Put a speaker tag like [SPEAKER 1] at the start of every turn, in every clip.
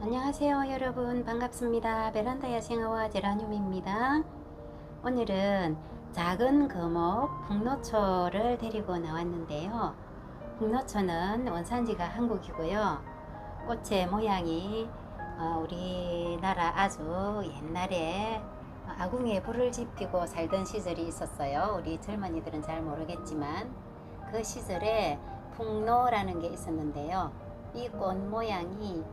[SPEAKER 1] 안녕하세요 여러분. 반갑습니다. 베란다 야생화와 제라늄입니다. 오늘은 작은 거목 북노초를 데리고 나왔는데요. 북노초는 원산지가 한국이고요. 꽃의 모양이 어, 우리나라 아주 옛날에 아궁이에 불을 지피고 살던 시절이 있었어요. 우리 젊은이들은 잘 모르겠지만 그 시절에 풍노라는 게 있었는데요. 이 꽃 모양이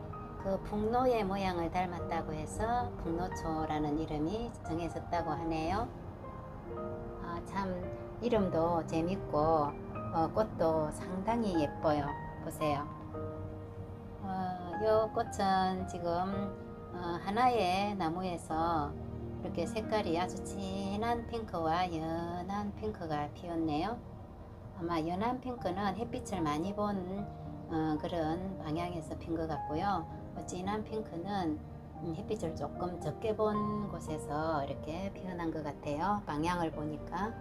[SPEAKER 1] 그 북노의 모양을 닮았다고 해서 북노초라는 이름이 정해졌다고 하네요. 아, 참 이름도 재밌고 어, 꽃도 상당히 예뻐요. 보세요. 어, 이 꽃은 지금 어, 하나의 나무에서 이렇게 색깔이 아주 진한 핑크와 연한 핑크가 피었네요. 아마 연한 핑크는 햇빛을 많이 본 어, 그런 방향에서 핀 것 같고요. 어, 진한 핑크는 음, 햇빛을 조금 적게 본 곳에서 이렇게 피어난 것 같아요. 방향을 보니까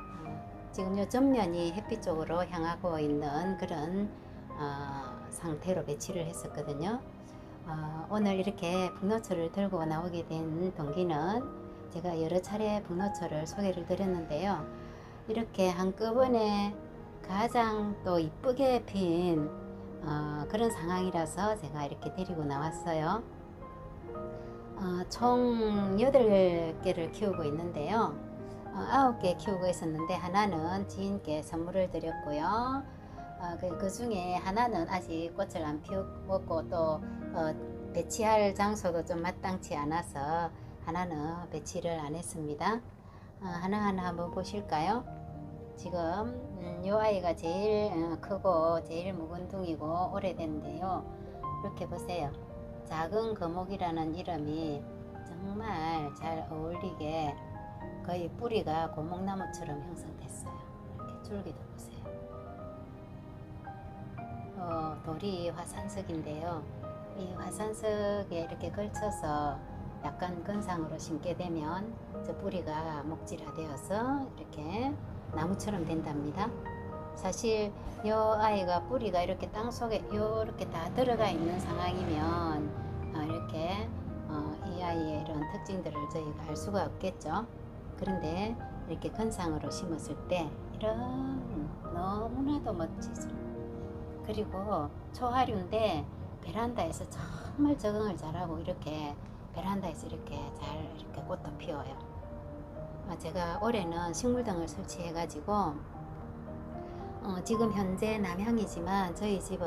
[SPEAKER 1] 어, 지금 요 전면이 햇빛 쪽으로 향하고 있는 그런 어, 상태로 배치를 했었거든요. 어, 오늘 이렇게 북노초를 들고 나오게 된 동기는 제가 여러 차례 북노초를 소개를 드렸는데요. 이렇게 한꺼번에 가장 또 이쁘게 핀 어, 그런 상황이라서 제가 이렇게 데리고 나왔어요. 어, 총 8개를 키우고 있는데요. 어, 9개 키우고 있었는데 하나는 지인께 선물을 드렸고요. 어, 그, 그 중에 하나는 아직 꽃을 안 피웠고 또 어, 배치할 장소도 좀 마땅치 않아서 하나는 배치를 안 했습니다. 어, 하나하나 한번 보실까요? 지금 음, 이 아이가 제일 어, 크고 제일 묵은둥이고 오래된데요. 이렇게 보세요. 작은 거목이라는 이름이 정말 잘 어울리게 거의 뿌리가 고목나무처럼 형성됐어요. 이렇게 줄기도 보세요. 어, 돌이 화산석인데요. 이 화산석에 이렇게 걸쳐서 약간 근상으로 심게 되면 저 뿌리가 목질화되어서 이렇게 나무처럼 된답니다. 사실 이 아이가 뿌리가 이렇게 땅 속에 이렇게 다 들어가 있는 상황이면 어, 이렇게 어, 이 아이의 이런 특징들을 저희가 알 수가 없겠죠. 그런데 이렇게 건상으로 심었을 때 이런 너무나도 멋지죠. 그리고 초하류인데 베란다에서 정말 적응을 잘하고 이렇게 베란다에서 이렇게 잘 이렇게 꽃도 피워요. 어, 제가 올해는 식물등을 설치해 가지고 어, 지금 현재 남향이지만 저희 집은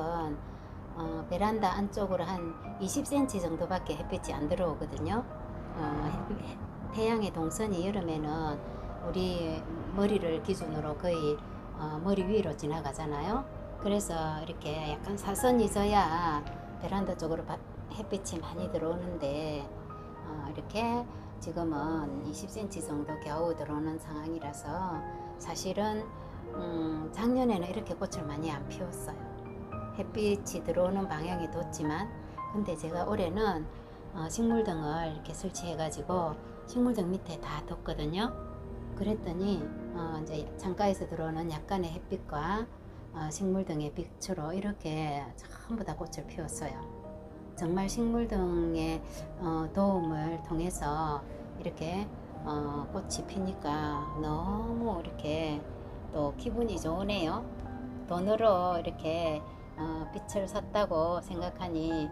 [SPEAKER 1] 어, 베란다 안쪽으로 한 20cm 정도밖에 햇빛이 안 들어오거든요. 어, 태양의 동선이 여름에는 우리 머리를 기준으로 거의 어, 머리 위로 지나가잖아요. 그래서 이렇게 약간 사선이 져야 베란다 쪽으로 햇빛이 많이 들어오는데 어, 이렇게 지금은 20cm 정도 겨우 들어오는 상황이라서 사실은 음, 작년에는 이렇게 꽃을 많이 안 피웠어요. 햇빛이 들어오는 방향이 뒀지만 근데 제가 올해는 어, 식물등을 이렇게 설치해 가지고 식물등 밑에 다 뒀거든요. 그랬더니 어, 이제 창가에서 들어오는 약간의 햇빛과 어, 식물등의 빛으로 이렇게 전부 다 꽃을 피웠어요. 정말 식물 등의 어, 도움을 통해서 이렇게 어, 꽃이 피니까 너무 이렇게 또 기분이 좋으네요. 돈으로 이렇게 어, 빛을 샀다고 생각하니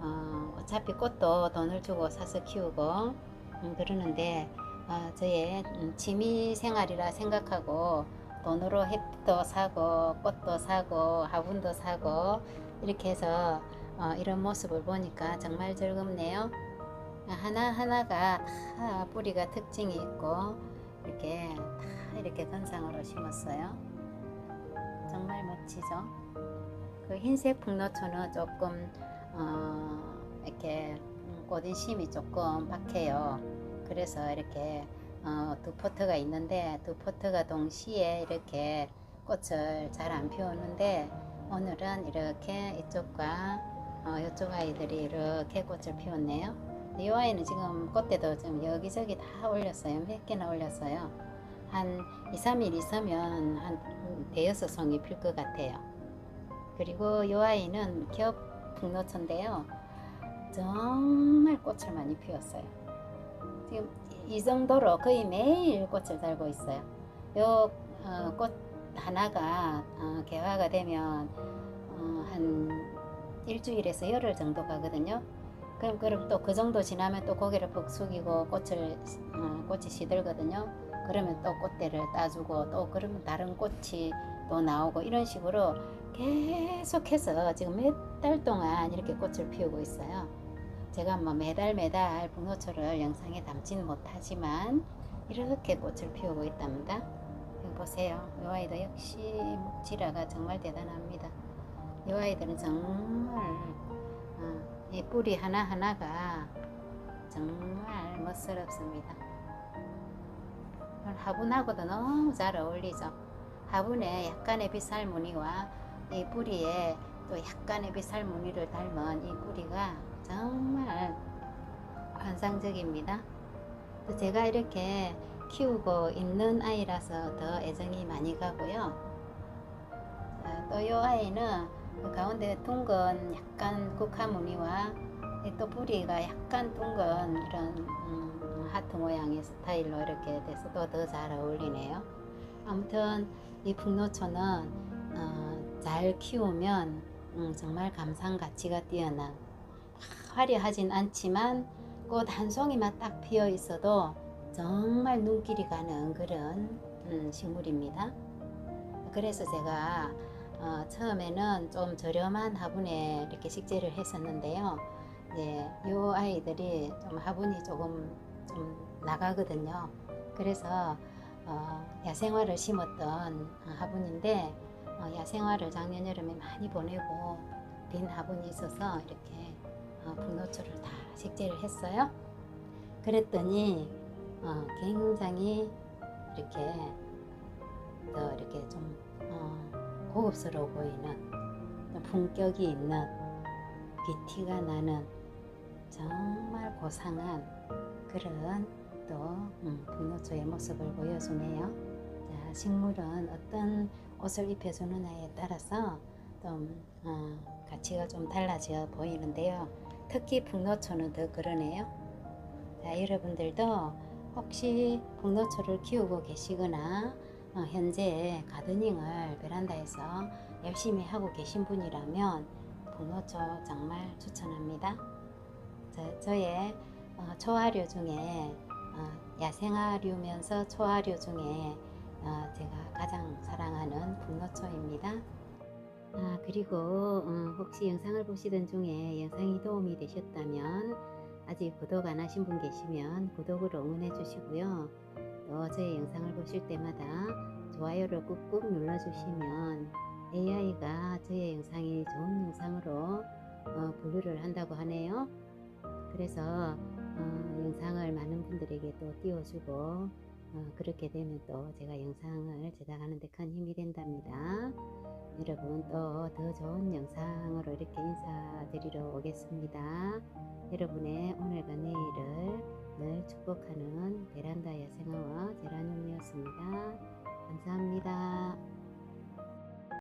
[SPEAKER 1] 어, 어차피 꽃도 돈을 주고 사서 키우고 음, 그러는데 어, 저의 음, 취미 생활이라 생각하고 돈으로 햇빛도 사고 꽃도 사고 화분도 사고 이렇게 해서 어, 이런 모습을 보니까 정말 즐겁네요. 하나하나가 다 뿌리가 특징이 있고 이렇게 다 이렇게 건상으로 심었어요. 정말 멋지죠? 그 흰색 풍노초는 조금 어, 이렇게 꽃인심이 조금 박해요. 그래서 이렇게 어, 두 포트가 있는데 두 포트가 동시에 이렇게 꽃을 잘 안 피우는데 오늘은 이렇게 이쪽과 어, 이쪽 아이들이 이렇게 꽃을 피웠네요. 이 아이는 지금 꽃대도 좀 여기저기 다 올렸어요. 몇 개나 올렸어요. 한 2, 3일 있으면 한 대여섯 송이 필 것 같아요. 그리고 이 아이는 겹 북노초인데요. 정말 꽃을 많이 피웠어요. 지금 이 정도로 거의 매일 꽃을 달고 있어요. 요 어, 꽃 하나가 어, 개화가 되면 어, 한 일주일에서 열흘 정도 가거든요. 그럼 그럼 또 그 정도 지나면 또 고개를 푹 숙이고 꽃을 어, 꽃이 시들거든요. 그러면 또 꽃대를 따주고 또 그러면 다른 꽃이 또 나오고 이런 식으로 계속해서 지금 몇 달 동안 이렇게 꽃을 피우고 있어요. 제가 뭐 매달 매달 북노초를 영상에 담지는 못하지만 이렇게 꽃을 피우고 있답니다. 보세요. 이 아이도 역시 묵지라가 정말 대단합니다. 이 아이들은 정말 어, 이 뿌리 하나 하나가 정말 멋스럽습니다. 화분하고도 너무 잘 어울리죠. 화분에 약간의 빛살 무늬와 이 뿌리에 또 약간의 빛살 무늬를 닮은 이 뿌리가 정말 환상적입니다. 또 제가 이렇게 키우고 있는 아이라서 더 애정이 많이 가고요. 또 이 아이는 그 가운데 둥근 약간 국화 무늬와 이또 뿌리가 약간 둥근 이런 음, 하트 모양의 스타일로 이렇게 돼서 또더잘 어울리네요. 아무튼 이 북노초는 어, 잘 키우면 음, 정말 감상 가치가 뛰어난 화려하진 않지만 꽃 한 송이만 딱 피어 있어도 정말 눈길이 가는 그런 음, 식물입니다. 그래서 제가 어, 처음에는 좀 저렴한 화분에 이렇게 식재를 했었는데요. 이제 요 아이들이 좀 화분이 조금 좀 나가거든요. 그래서 어, 야생화를 심었던 화분인데 어, 야생화를 작년 여름에 많이 보내고 빈 화분이 있어서 이렇게 어, 북노초를 다 식재를 했어요. 그랬더니 어, 굉장히 이렇게 더 이렇게 좀 어, 고급스러워 보이는 또 품격이 있는 귀티가 나는 정말 고상한 그런 또 음, 북노초의 모습을 보여주네요. 자, 식물은 어떤 옷을 입혀주느냐에 따라서 좀 어, 가치가 좀 달라져 보이는데요. 특히 북노초는 더 그러네요. 자, 여러분들도 혹시 북노초를 키우고 계시거나 어, 현재 가드닝을 베란다에서 열심히 하고 계신 분이라면 북노초 정말 추천합니다. 저, 저의 어, 초화류 중에 어, 야생화류면서 초화류 중에 어, 제가 가장 사랑하는 북노초입니다. 아, 그리고 어, 혹시 영상을 보시던 중에 영상이 도움이 되셨다면 아직 구독 안 하신 분 계시면 구독으로 응원해 주시고요. 또 저의 영상을 보실 때마다 좋아요를 꾹꾹 눌러주시면 AI가 저의 영상이 좋은 영상으로 어, 분류를 한다고 하네요. 그래서 어, 영상을 많은 분들에게 또 띄워주고 어, 그렇게 되면 또 제가 영상을 제작하는 데 큰 힘이 된답니다. 여러분 또 더 좋은 영상으로 이렇게 인사드리러 오겠습니다. 여러분의 오늘과 내일을 늘 축복하는 베란다 야생화와 제라늄이었습니다. 감사합니다.